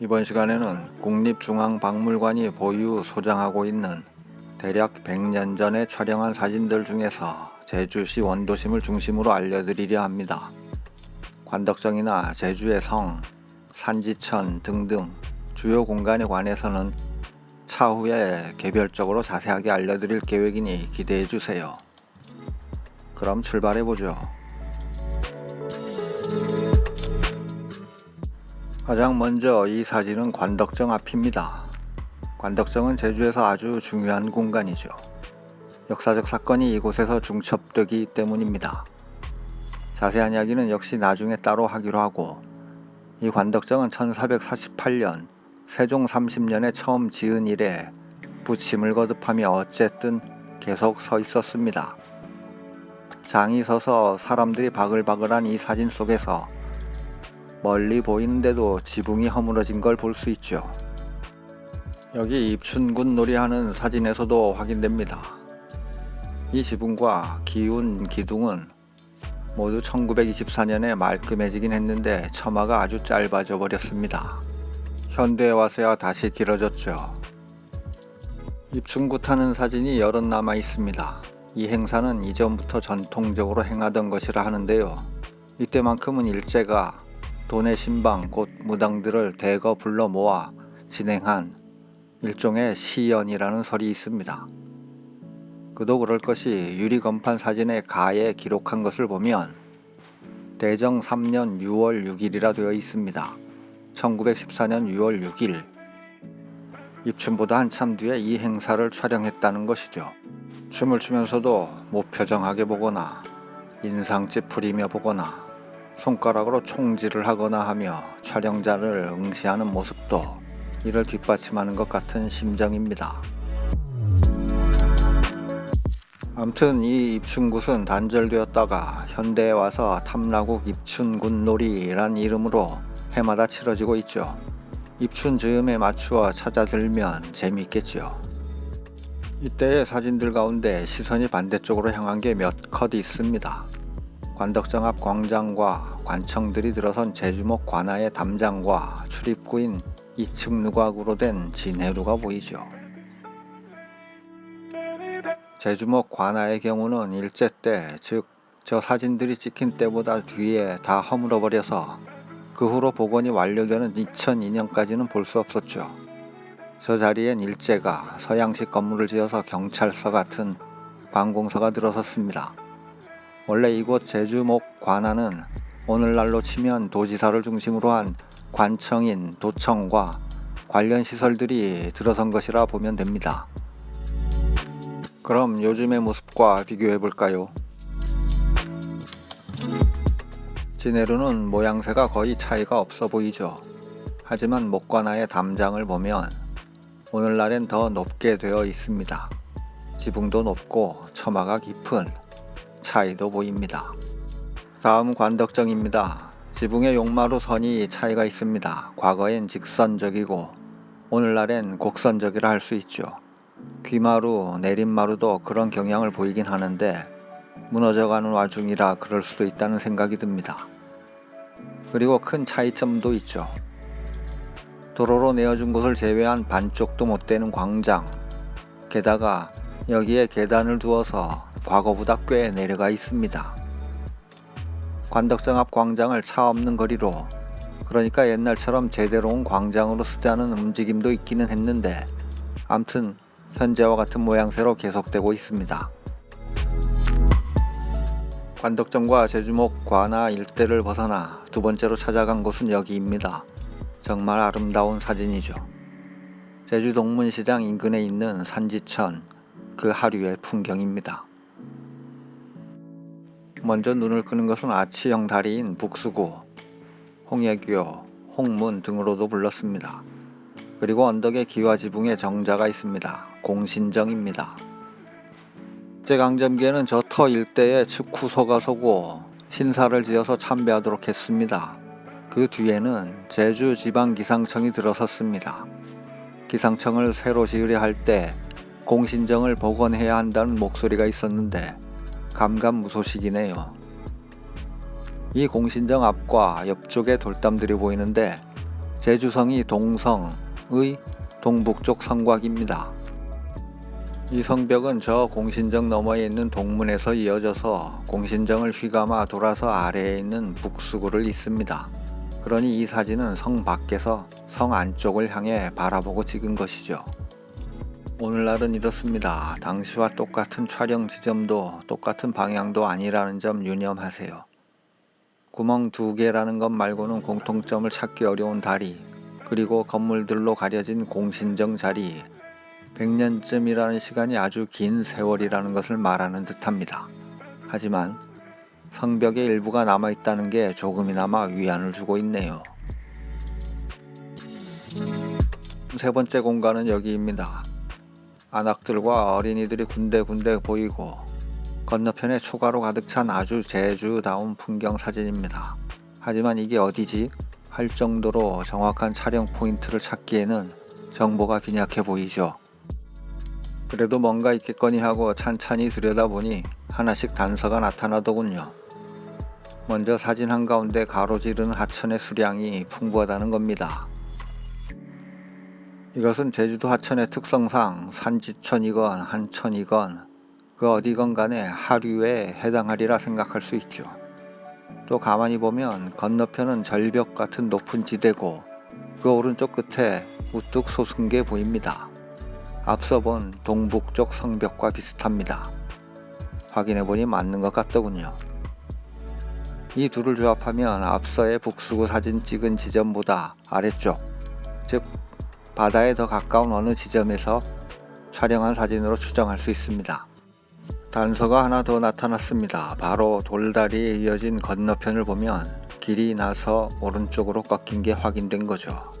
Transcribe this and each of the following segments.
이번 시간에는 국립중앙박물관이 보유 소장하고 있는 대략 100년 전에 촬영한 사진들 중에서 제주시 원도심을 중심으로 알려드리려 합니다. 관덕정이나 제주의 성, 산지천 등등 주요 공간에 관해서는 차후에 개별적으로 자세하게 알려드릴 계획이니 기대해 주세요. 그럼 출발해 보죠. 가장 먼저 이 사진은 관덕정 앞입니다. 관덕정은 제주에서 아주 중요한 공간이죠. 역사적 사건이 이곳에서 중첩되기 때문입니다. 자세한 이야기는 역시 나중에 따로 하기로 하고 이 관덕정은 1448년 세종 30년에 처음 지은 이래 부침을 거듭하며 어쨌든 계속 서 있었습니다. 장이 서서 사람들이 바글바글한 이 사진 속에서 멀리 보이는데도 지붕이 허물어진 걸 볼 수 있죠. 여기 입춘군 놀이하는 사진에서도 확인됩니다. 이 지붕과 기운 기둥은 모두 1924년에 말끔해지긴 했는데 처마가 아주 짧아져 버렸습니다. 현대에 와서야 다시 길어졌죠. 입춘구 타는 사진이 여럿 남아 있습니다. 이 행사는 이전부터 전통적으로 행하던 것이라 하는데요. 이때만큼은 일제가 돈의 신방 곧 무당들을 대거 불러 모아 진행한 일종의 시연이라는 설이 있습니다. 그도 그럴 것이 유리건판 사진의 가에 기록한 것을 보면 대정 3년 6월 6일이라 되어 있습니다. 1914년 6월 6일 입춘보다 한참 뒤에 이 행사를 촬영했다는 것이죠. 춤을 추면서도 무표정하게 보거나 인상 찌푸리며 보거나 손가락으로 총질을 하거나 하며 촬영자를 응시하는 모습도 이를 뒷받침하는 것 같은 심정입니다. 암튼 이 입춘굿은 단절되었다가 현대에 와서 탐라국 입춘굿놀이란 이름으로 해마다 치러지고 있죠. 입춘 즈음에 맞추어 찾아들면 재미있겠지요. 이때의 사진들 가운데 시선이 반대쪽으로 향한 게 몇 컷 있습니다. 관덕정 앞 광장과 관청들이 들어선 제주목 관아의 담장과 출입구인 2층 누각으로 된 진해루가 보이죠. 제주목 관아의 경우는 일제 때, 즉 저 사진들이 찍힌 때보다 뒤에 다 허물어 버려서 그 후로 복원이 완료되는 2002년까지는 볼 수 없었죠. 저 자리엔 일제가 서양식 건물을 지어서 경찰서 같은 관공서가 들어섰습니다. 원래 이곳 제주목 관아는 오늘날로 치면 도지사를 중심으로 한 관청인 도청과 관련 시설들이 들어선 것이라 보면 됩니다. 그럼 요즘의 모습과 비교해 볼까요? 진해루는 모양새가 거의 차이가 없어 보이죠. 하지만 목관아의 담장을 보면 오늘날엔 더 높게 되어 있습니다. 지붕도 높고 처마가 깊은 차이도 보입니다. 다음 관덕정입니다. 지붕의 용마루 선이 차이가 있습니다. 과거엔 직선적이고 오늘날엔 곡선적이라 할 수 있죠. 귀마루, 내림마루도 그런 경향을 보이긴 하는데 무너져가는 와중이라 그럴 수도 있다는 생각이 듭니다. 그리고 큰 차이점도 있죠. 도로로 내어준 곳을 제외한 반쪽도 못 되는 광장. 게다가 여기에 계단을 두어서 과거보다 꽤 내려가 있습니다. 관덕정 앞 광장을 차 없는 거리로 그러니까 옛날처럼 제대로 온 광장으로 쓰자는 움직임도 있기는 했는데 암튼 현재와 같은 모양새로 계속되고 있습니다. 관덕정과 제주목 관아 일대를 벗어나 두 번째로 찾아간 곳은 여기입니다. 정말 아름다운 사진이죠. 제주 동문시장 인근에 있는 산지천 그 하류의 풍경입니다. 먼저 눈을 끄는 것은 아치형 다리인 북수구, 홍예교, 홍문 등으로도 불렀습니다. 그리고 언덕의 기와 지붕에 정자가 있습니다. 공신정입니다. 제강점기에는 저 터 일대에 측후소가 서고 신사를 지어서 참배하도록 했습니다. 그 뒤에는 제주 지방 기상청이 들어섰습니다. 기상청을 새로 지으려 할 때 공신정을 복원해야 한다는 목소리가 있었는데 감감무소식이네요. 이 공신정 앞과 옆쪽에 돌담들이 보이는데 제주성이 동성의 동북쪽 성곽입니다. 이 성벽은 저 공신정 너머에 있는 동문에서 이어져서 공신정을 휘감아 돌아서 아래에 있는 북수구를 잇습니다. 그러니 이 사진은 성 밖에서 성 안쪽을 향해 바라보고 찍은 것이죠. 오늘날은 이렇습니다. 당시와 똑같은 촬영 지점도 똑같은 방향도 아니라는 점 유념하세요. 구멍 두 개라는 것 말고는 공통점을 찾기 어려운 다리, 그리고 건물들로 가려진 공신정 자리, 100년쯤이라는 시간이 아주 긴 세월이라는 것을 말하는 듯합니다. 하지만 성벽의 일부가 남아 있다는 게 조금이나마 위안을 주고 있네요. 세 번째 공간은 여기입니다. 안악들과 어린이들이 군데군데 보이고 건너편에 초가로 가득 찬 아주 제주다운 풍경 사진입니다. 하지만 이게 어디지? 할 정도로 정확한 촬영 포인트를 찾기에는 정보가 빈약해 보이죠. 그래도 뭔가 있겠거니 하고 찬찬히 들여다보니 하나씩 단서가 나타나더군요. 먼저 사진 한가운데 가로지르는 하천의 수량이 풍부하다는 겁니다. 이것은 제주도 하천의 특성상 산지천이건 한천이건 그 어디건 간에 하류에 해당하리라 생각할 수 있죠. 또 가만히 보면 건너편은 절벽 같은 높은 지대고 그 오른쪽 끝에 우뚝 솟은 게 보입니다. 앞서 본 동북쪽 성벽과 비슷합니다. 확인해 보니 맞는 것 같더군요. 이 둘을 조합하면 앞서의 북수구 사진 찍은 지점보다 아래쪽, 즉 바다에 더 가까운 어느 지점에서 촬영한 사진으로 추정할 수 있습니다. 단서가 하나 더 나타났습니다. 바로 돌다리에 이어진 건너편을 보면 길이 나서 오른쪽으로 꺾인 게 확인된 거죠.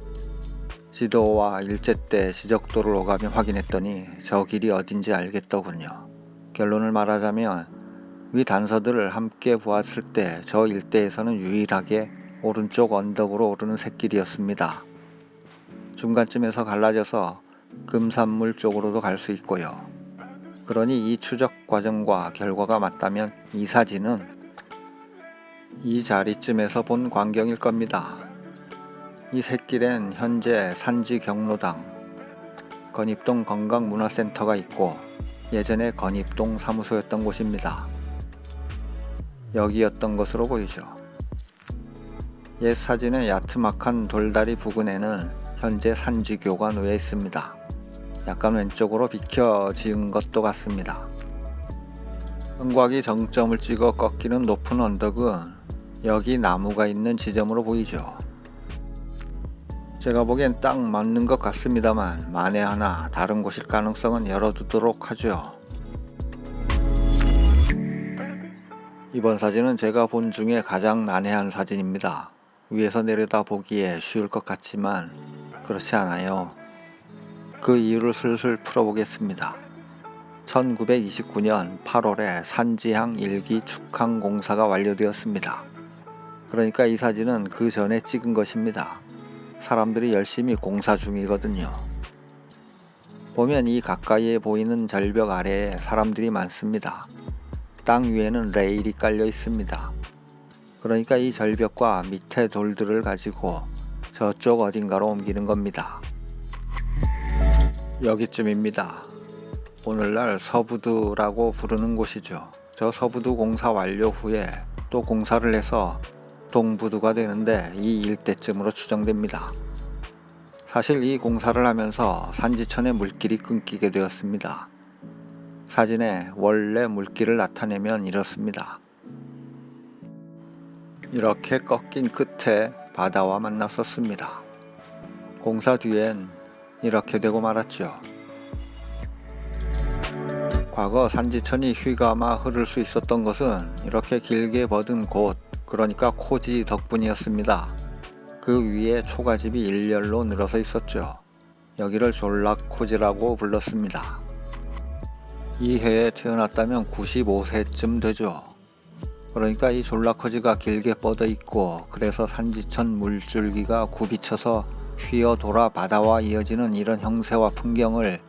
지도와 일제 때 지적도를 오가며 확인했더니 저 길이 어딘지 알겠더군요. 결론을 말하자면 위 단서들을 함께 보았을 때 저 일대에서는 유일하게 오른쪽 언덕으로 오르는 샛길이었습니다. 중간쯤에서 갈라져서 금산물 쪽으로도 갈 수 있고요. 그러니 이 추적 과정과 결과가 맞다면 이 사진은 이 자리쯤에서 본 광경일 겁니다. 이 샛길엔 현재 산지 경로당, 건입동 건강문화센터가 있고 예전에 건입동 사무소였던 곳입니다. 여기였던 것으로 보이죠. 옛 사진의 야트막한 돌다리 부근에는 현재 산지교가 놓여 있습니다. 약간 왼쪽으로 비켜 지은 것도 같습니다. 성곽이 정점을 찍어 꺾이는 높은 언덕은 여기 나무가 있는 지점으로 보이죠. 제가 보기엔 딱 맞는 것 같습니다만 만에 하나 다른 곳일 가능성은 열어두도록 하죠. 이번 사진은 제가 본 중에 가장 난해한 사진입니다. 위에서 내려다 보기에 쉬울 것 같지만 그렇지 않아요. 그 이유를 슬슬 풀어보겠습니다. 1929년 8월에 산지항 1기 축항 공사가 완료되었습니다. 그러니까 이 사진은 그 전에 찍은 것입니다. 사람들이 열심히 공사 중이거든요. 보면 이 가까이에 보이는 절벽 아래에 사람들이 많습니다. 땅 위에는 레일이 깔려 있습니다. 그러니까 이 절벽과 밑에 돌들을 가지고 저쪽 어딘가로 옮기는 겁니다. 여기쯤입니다. 오늘날 서부두라고 부르는 곳이죠. 저 서부두 공사 완료 후에 또 공사를 해서 동부두가 되는데 이 일대쯤으로 추정됩니다. 사실 이 공사를 하면서 산지천의 물길이 끊기게 되었습니다. 사진에 원래 물길을 나타내면 이렇습니다. 이렇게 꺾인 끝에 바다와 만났었습니다. 공사 뒤엔 이렇게 되고 말았죠. 과거 산지천이 휘감아 흐를 수 있었던 것은 이렇게 길게 버든 곳, 그러니까 코지 덕분이었습니다. 그 위에 초가집이 일렬로 늘어서 있었죠. 여기를 졸락 코지라고 불렀습니다. 이 해에 태어났다면 95세쯤 되죠. 그러니까 이 졸라커지가 길게 뻗어 있고 그래서 산지천 물줄기가 굽이쳐서 휘어 돌아 바다와 이어지는 이런 형세와 풍경을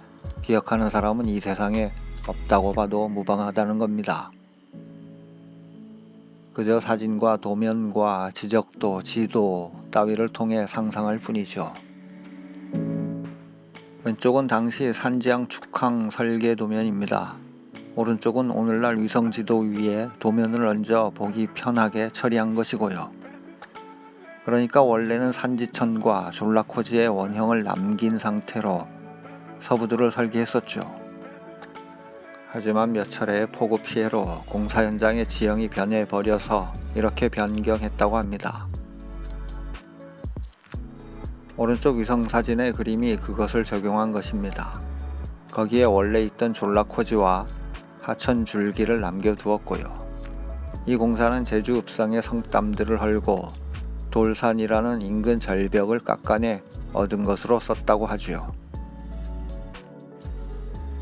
기억하는 사람은 이 세상에 없다고 봐도 무방하다는 겁니다. 그저 사진과 도면과 지적도, 지도 따위를 통해 상상할 뿐이죠. 왼쪽은 당시 산지항 축항 설계 도면입니다. 오른쪽은 오늘날 위성지도 위에 도면을 얹어 보기 편하게 처리한 것이고요. 그러니까 원래는 산지천과 졸라코지의 원형을 남긴 상태로 서부도를 설계했었죠. 하지만 몇 차례의 폭우 피해로 공사 현장의 지형이 변해 버려서 이렇게 변경했다고 합니다. 오른쪽 위성 사진의 그림이 그것을 적용한 것입니다. 거기에 원래 있던 졸라코지와 하천 줄기를 남겨두었고요. 이 공사는 제주 읍성의 성담들을 헐고 돌산이라는 인근 절벽을 깎아내 얻은 것으로 썼다고 하지요.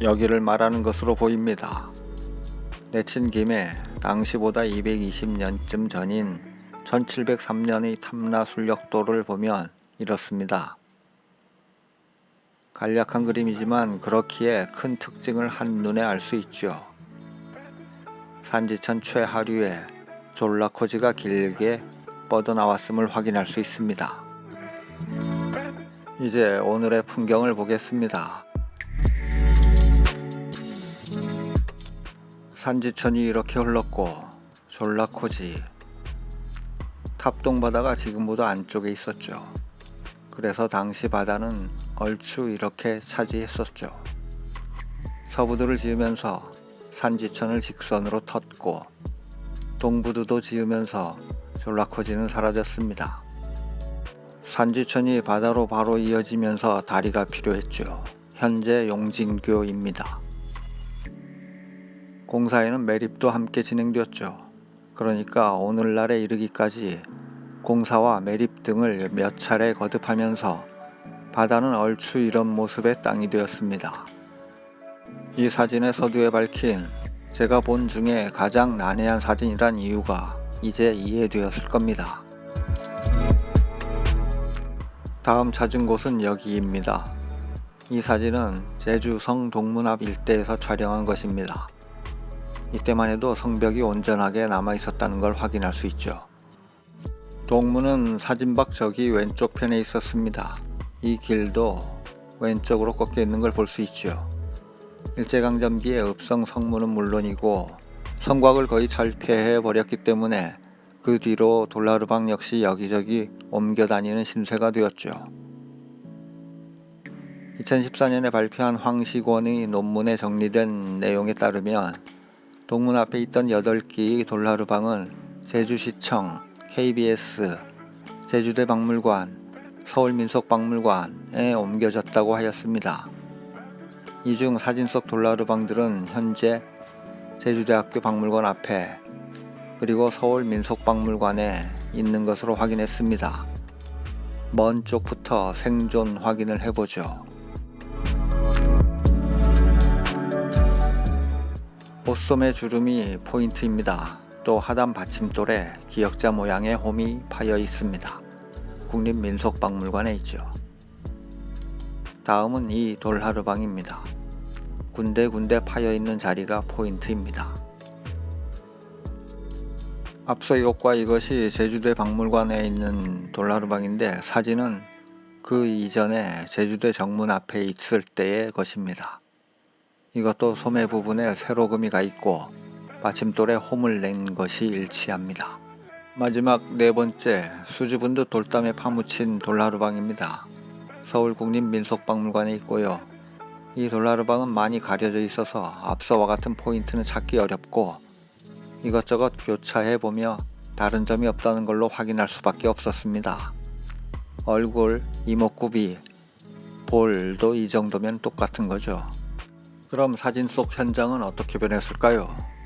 여기를 말하는 것으로 보입니다. 내친 김에 당시보다 220년쯤 전인 1703년의 탐라 순력도를 보면 이렇습니다. 간략한 그림이지만 그렇기에 큰 특징을 한눈에 알 수 있죠. 산지천 최하류에 졸라코지가 길게 뻗어나왔음을 확인할 수 있습니다. 이제 오늘의 풍경을 보겠습니다. 산지천이 이렇게 흘렀고 졸라코지 탑동 바다가 지금보다 안쪽에 있었죠. 그래서 당시 바다는 얼추 이렇게 차지했었죠. 서부도를 지으면서 산지천을 직선으로 텄고 동부도도 지으면서 졸라코지는 사라졌습니다. 산지천이 바다로 바로 이어지면서 다리가 필요했죠. 현재 용진교입니다. 공사에는 매립도 함께 진행되었죠. 그러니까 오늘날에 이르기까지 공사와 매립 등을 몇 차례 거듭하면서 바다는 얼추 이런 모습의 땅이 되었습니다. 이 사진의 서두에 밝힌 제가 본 중에 가장 난해한 사진이란 이유가 이제 이해되었을 겁니다. 다음 찾은 곳은 여기입니다. 이 사진은 제주 성 동문 앞 일대에서 촬영한 것입니다. 이때만 해도 성벽이 온전하게 남아 있었다는 걸 확인할 수 있죠. 동문은 사진박 저기 왼쪽 편에 있었습니다. 이 길도 왼쪽으로 꺾여 있는 걸 볼 수 있죠. 일제강점기에 읍성 성문은 물론이고 성곽을 거의 철폐해 버렸기 때문에 그 뒤로 돌라르방 역시 여기저기 옮겨 다니는 신세가 되었죠. 2014년에 발표한 황시권의 논문에 정리된 내용에 따르면 동문 앞에 있던 8개의 돌라르방은 제주시청, KBS, 제주대 박물관, 서울민속박물관에 옮겨졌다고 하였습니다. 이 중 사진 속 돌라르방들은 현재 제주대학교 박물관 앞에 그리고 서울민속박물관에 있는 것으로 확인했습니다. 먼 쪽부터 생존 확인을 해보죠. 옷소매 주름이 포인트입니다. 또 하단 받침돌에 기역자 모양의 홈이 파여 있습니다. 국립민속박물관에 있죠. 다음은 이 돌하르방입니다. 군데군데 파여 있는 자리가 포인트입니다. 앞서 이것과 이것이 제주대 박물관에 있는 돌하르방인데 사진은 그 이전에 제주대 정문 앞에 있을 때의 것입니다. 이것도 소매 부분에 세로금이 가 있고 받침돌에 홈을 낸 것이 일치합니다. 마지막 네 번째 수줍은 듯 돌담에 파묻힌 돌하루방입니다. 서울국립민속박물관에 있고요. 이 돌하루방은 많이 가려져 있어서 앞서와 같은 포인트는 찾기 어렵고 이것저것 교차해 보며 다른 점이 없다는 걸로 확인할 수밖에 없었습니다. 얼굴, 이목구비, 볼도 이 정도면 똑같은 거죠. 그럼 사진 속 현장은 어떻게 변했을까요?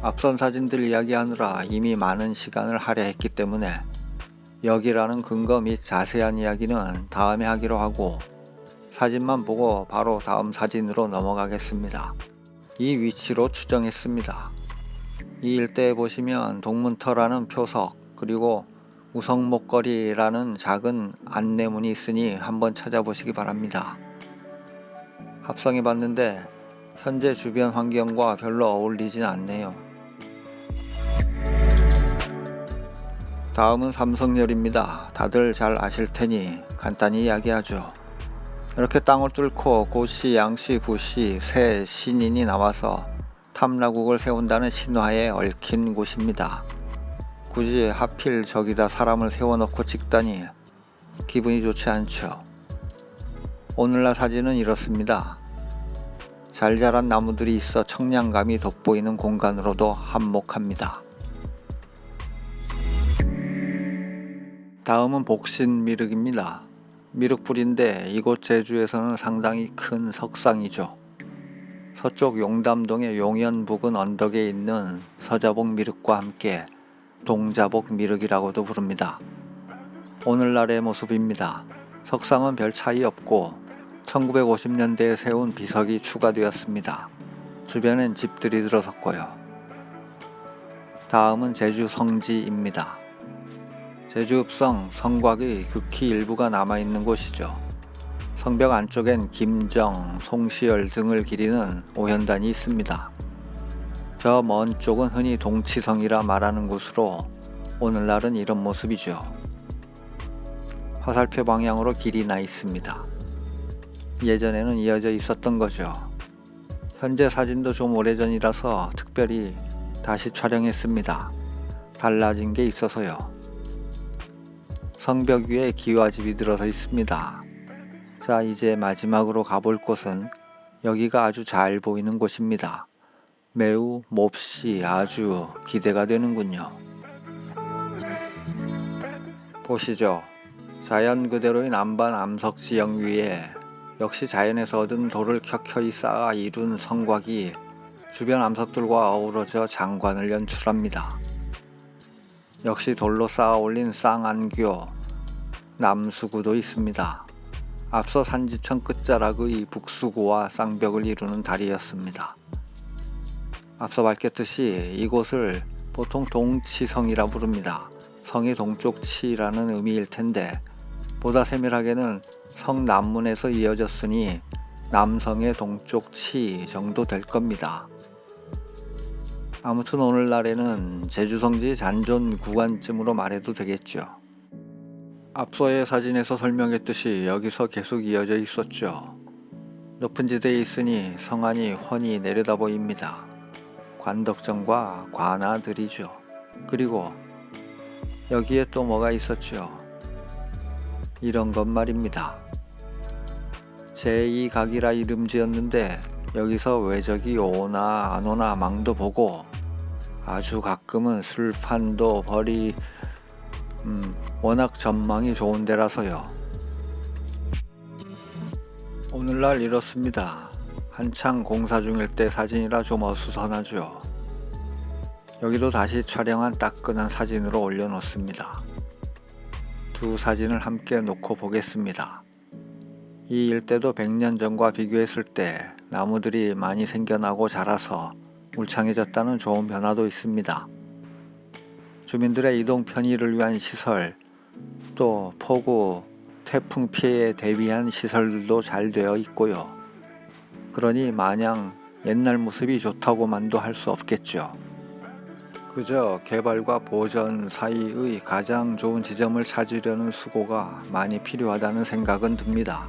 앞선 사진들 이야기하느라 이미 많은 시간을 할애했기 때문에 여기라는 근거 및 자세한 이야기는 다음에 하기로 하고 사진만 보고 바로 다음 사진으로 넘어가겠습니다. 이 위치로 추정했습니다. 이 일대에 보시면 동문터라는 표석 그리고 우성목걸이라는 작은 안내문이 있으니 한번 찾아보시기 바랍니다. 합성해 봤는데 현재 주변 환경과 별로 어울리진 않네요. 다음은 삼성열입니다. 다들 잘 아실 테니 간단히 이야기하죠. 이렇게 땅을 뚫고 고씨, 양씨, 구씨 세 신인이 나와서 탐라국을 세운다는 신화에 얽힌 곳입니다. 굳이 하필 저기다 사람을 세워놓고 찍다니 기분이 좋지 않죠. 오늘날 사진은 이렇습니다. 잘 자란 나무들이 있어 청량감이 돋보이는 공간으로도 한몫합니다. 다음은 복신 미륵입니다. 미륵불인데 이곳 제주에서는 상당히 큰 석상이죠. 서쪽 용담동의 용현 부근 언덕에 있는 서자복 미륵과 함께 동자복 미륵이라고도 부릅니다. 오늘날의 모습입니다. 석상은 별 차이 없고 1950년대에 세운 비석이 추가되었습니다. 주변엔 집들이 들어섰고요. 다음은 제주 성지입니다. 제주 읍성 성곽의 극히 일부가 남아있는 곳이죠. 성벽 안쪽엔 김정, 송시열 등을 기리는 오현단이 있습니다. 저 먼 쪽은 흔히 동치성이라 말하는 곳으로 오늘날은 이런 모습이죠. 화살표 방향으로 길이 나 있습니다. 예전에는 이어져 있었던 거죠. 현재 사진도 좀 오래전이라서 특별히 다시 촬영했습니다. 달라진 게 있어서요. 성벽 위에 기와집이 들어서 있습니다. 자, 이제 마지막으로 가볼 곳은 여기가 아주 잘 보이는 곳입니다. 매우 몹시 아주 기대가 되는군요. 보시죠. 자연 그대로의 남반 암석 지형 위에 역시 자연에서 얻은 돌을 켜켜이 쌓아 이룬 성곽이 주변 암석들과 어우러져 장관을 연출합니다. 역시 돌로 쌓아 올린 쌍안교, 남수구도 있습니다. 앞서 산지천 끝자락의 북수구와 쌍벽을 이루는 다리였습니다. 앞서 밝혔듯이 이곳을 보통 동치성이라 부릅니다. 성이 동쪽 치라는 의미일 텐데 보다 세밀하게는 성 남문에서 이어졌으니 남성의 동쪽 치 정도 될 겁니다. 아무튼 오늘날에는 제주 성지 잔존 구간쯤으로 말해도 되겠죠. 앞서의 사진에서 설명했듯이 여기서 계속 이어져 있었죠. 높은 지대에 있으니 성안이 훤히 내려다 보입니다. 관덕정과 관아들이죠. 그리고 여기에 또 뭐가 있었죠. 이런 것 말입니다. 제2각이라 이름 지었는데 여기서 외적이 오나 안 오나 망도 보고 아주 가끔은 술판도 벌이 음, 워낙 전망이 좋은 데라서요. 오늘날 이렇습니다. 한창 공사 중일 때 사진이라 좀 어수선하죠. 여기도 다시 촬영한 따끈한 사진으로 올려놓습니다. 두 사진을 함께 놓고 보겠습니다. 이 일대도 100년 전과 비교했을 때 나무들이 많이 생겨나고 자라서 울창해졌다는 좋은 변화도 있습니다. 주민들의 이동 편의를 위한 시설, 또 폭우, 태풍 피해에 대비한 시설들도 잘 되어 있고요. 그러니 마냥 옛날 모습이 좋다고만도 할 수 없겠죠. 그저 개발과 보전 사이의 가장 좋은 지점을 찾으려는 수고가 많이 필요하다는 생각은 듭니다.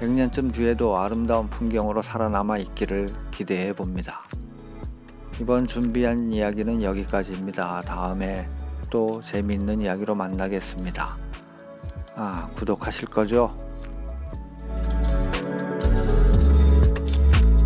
100년쯤 뒤에도 아름다운 풍경으로 살아남아 있기를 기대해 봅니다. 이번 준비한 이야기는 여기까지입니다. 다음에 또 재미있는 이야기로 만나겠습니다. 아, 구독하실 거죠?